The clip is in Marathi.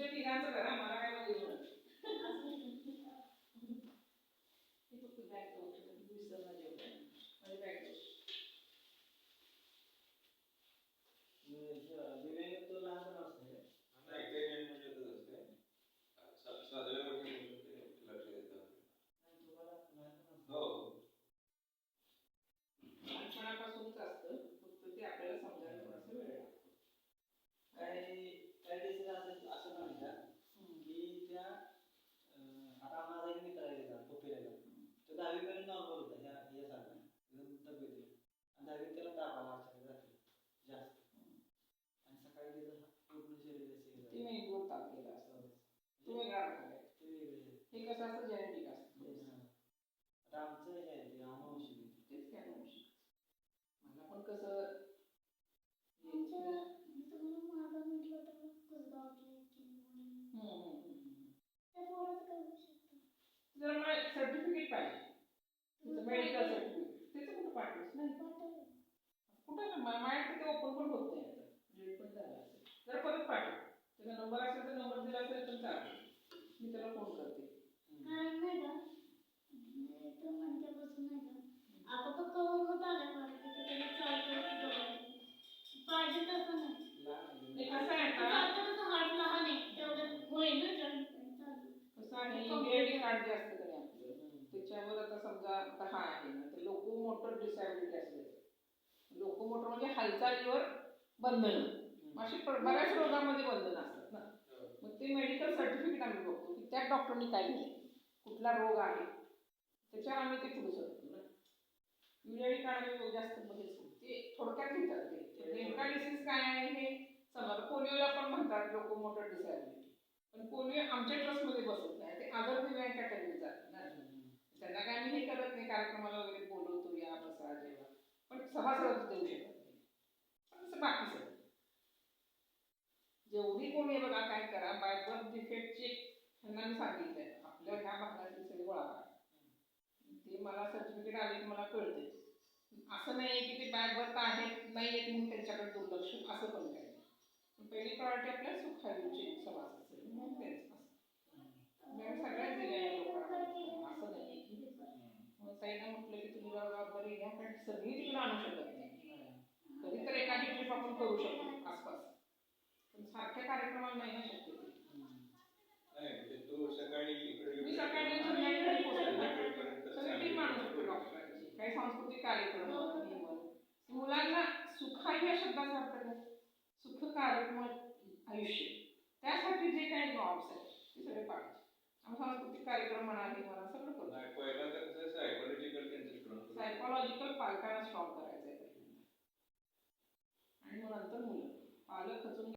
तुमच्या तिघांचं करा मला काय माहिती नाही. हे फक्त बॅग ठेवतो. विसरला जेवढं. माझी बॅग ठेवतो. विवेक तो लहानपण असते नाही, काही नाही म्हणजे तसंच असते. सा- साधारण गोष्टी लक्ष देतात. तुम्हाला लहानपण असते हो. लहानपणापासूनच असतं फक्त ते आपल्याला समजायला थोडासा वेळ लागतो काही काही दिवशी असं असं म्हणतात की त्या अं, आता माझा एक मित्र आहे त्याचा पप्पीला तो दहावीपर्यंत नॉर्मल होता ह्या यासारखा एकदम तब्येतीला आणि दहावीत त्याला ताप आला अचानक रात्री जास्त आणि सकाळी त्याचं पूर्ण शरीर असे हे ते झालं. मेंदूवर ताप असतो असं. तो वेगळा प्रकार आहे ते वेगळे हे कसं असतं जेनेटिक असतं हा. आता आमचं हे आहे ते अनुवंशिक. तेच काय शकतो. मला पण कसं सर्टिफिकेट पाहिजे मेडिकल त्याचं कुठं नाही. कुठं ते ओपन पण होत नाही आता. डेट पण झाला असेल. जर परत पाठव. त्याचा नंबर असेल तर नंबर दिला असेल तर चालेल. मी त्याला फोन करते. कारण नाही का मी तर म्हणत्यापासून नाही का आता तो कवर होत त्याला चालतो पाहिजे तसं नाही. कसं आहे आता आता आता कसं हात लहान आहे. तेवढं होईल ना जॉईन चालू. कसं आहे? ईएडी कार्ड जे असतं का नाही आपलं हम्म. त्याच्यावर आता समजा आता हा आहे ना तर लोकोमोटर डिसॅबिलिटी असते लोकोमोटर म्हणजे हालचालीवर बंधनं. अशी बऱ्याच रोगामध्ये बंधनं असतात ना. मग ते मेडिकल सर्टिफिकेट आम्ही बघतो की त्या डॉक्टरनी काय दिले कुठला रोग आहे. त्याच्यावर आम्ही ते पुढे सरतो ना. कार्ड आम्ही जास्त बघेच ते थोडक्यात घेतात ते. नेमका डिसीज काय आहे हे समजा पोलिओला पण म्हणतात लोकोमोटर डिसॅबिलिटी पण पोलिओ आमच्या ट्रस्टमध्ये बसत नाही. ते अदर दिव्यांग कॅटेगरीत जातात ना. त्यांना काय आम्ही हे करत नाही कार्यक्रमाला वगैरे बोलवतो या बसा जेव्हा पण सभासद देऊ शकत असं बाकी सगळं. जेवढी कोणी बघा काय करा बाय बर्थ डिफेक्टचे त्यांना मी सांगितलंय. आपल्या ह्या भागातली सगळे गोळा करा. ते मला सर्टिफिकेट आले की मला कळते असं नाही की ते बाय बर्थ आहेत नाही आहेत म्हणून त्यांच्याकडे दुर्लक्ष असं पण काही पहिली प्रायोरिटी आपल्या सुखायुचे सभासद सगळे म्हणून त्यांचं असं मी आम्ही सगळ्याच दिल्या या लोकांना असं नाही की मग ताईनं म्हटलं की तुम्ही जबाबदारी घ्या पण सगळी तिकडे आणू शकत नाही. कधी तर एखादी ट्रिप आपण करू शकतो आसपास. पण सारख्या कार्यक्रमाला नाही ना शक्य ते. नाही, म्हणजे तो सकाळी इकडे मी सकाळी सगळी टीम आणू शकतो डॉक्टरांची. काही सांस्कृतिक कार्यक्रम नियमन. मुलांना सुखाई या शब्दाचा अर्थ काय सुखकारक आयुष्य. त्यासाठी जे काही नॉर्म्स आहेत सांस्कृतिक कार्यक्रम म्हणा हे म्हणा सगळं नाही, पहिला कसं सायकोलॉजिकल त्यांचं. सायकोलॉजिकल पालकांना स्ट्रॉंग करायचं आहे. आणि मग नंतर मुलं पालक खचून